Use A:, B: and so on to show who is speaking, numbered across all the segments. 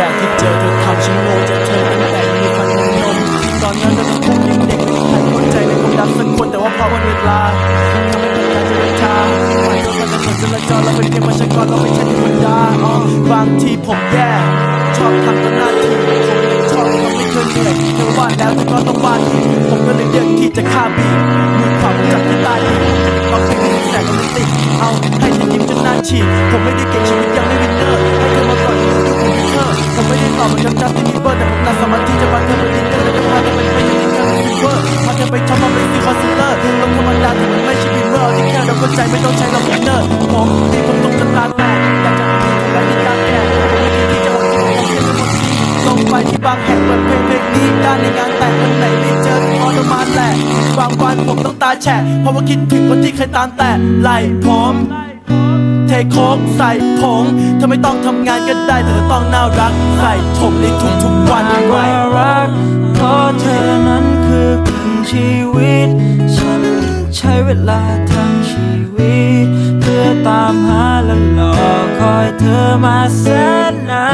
A: แรกที่เจอเธอทำฉันโง่จากเธอตั้งแต่มีฟันนมนมตอนนั้นเราทั้งคู่ยังเด็กไม่มีใครเข้าใจในความรักสักคนแต่ว่าเพราะวันเวลาทำให้เกิดการเจรจาไม่ต้องกาจะสนจราจรเราเป็นเพียงประชากรเราไม่ใช่เทวดาอ๋อบางทีผมแย่ชอบทำตามหน้าที่ผมเลยชอบทำไม่เคยเหนื่อยเธอว่าแล้วเธอก็ต้องว่าอีกผมก็เลยเลือกที่จะฆ่าบีบมีความจักที่ตายดีบางทีมีแสงโรแมนติกเอาให้ยิ้มจนหน้าฉีกผมไม่ได้เก่งชีวิตยังไม่วินเนอร์ แต่ผมน่าสมารถที่จะพาเธอไปดินเนอร์และจะพาเธอไปไปอยู่ในคาสิเวอร์พาเธอไปช็อปมาไปซื้อคอนซีลเลอร์ลงธรรมดาแต่มันไม่ใช่บิมเมอร์ที่แค่เราเข้าใจไม่ต้องใช้เราบินเนอร์ผมที่ผมต้องจำตาแตกอยากจะมีคนแบบนี้ตาแก่ไม่คิดที่จะอดกินของเพียงทั้งหมดที่ลงไปที่บางแห่งเปิดเพลงเพลงนี้ด้านในงานแต่งวันไหนไม่เจอทรมานแหละบางวันผมต้องตาแฉะเพราะว่าคิดถึงคนที่เคยตามแต่ไหลผมเทโคกใส่ผงเธอไม่ต้องทำงานก็ได้แต่เธอต้องน่ารักใส่ผมในทุกๆ วัน
B: หาก
A: ไว้
B: ว่ารักเพราะเธอนั้นคือครึ่งชีวิต ฉันใช้เวลาทั้งชีวิต เพื่อตามหาและรอคอยเธอมาแสนนา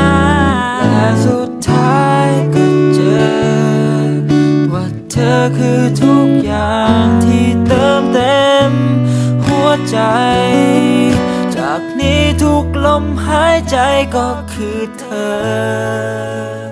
B: นและสุดท้ายก็เจอ ว่าเธอคือทุกอย่างที่เติมเต็ม หัวใจ จากนี้ทุกลมหายใจก็คือเธอ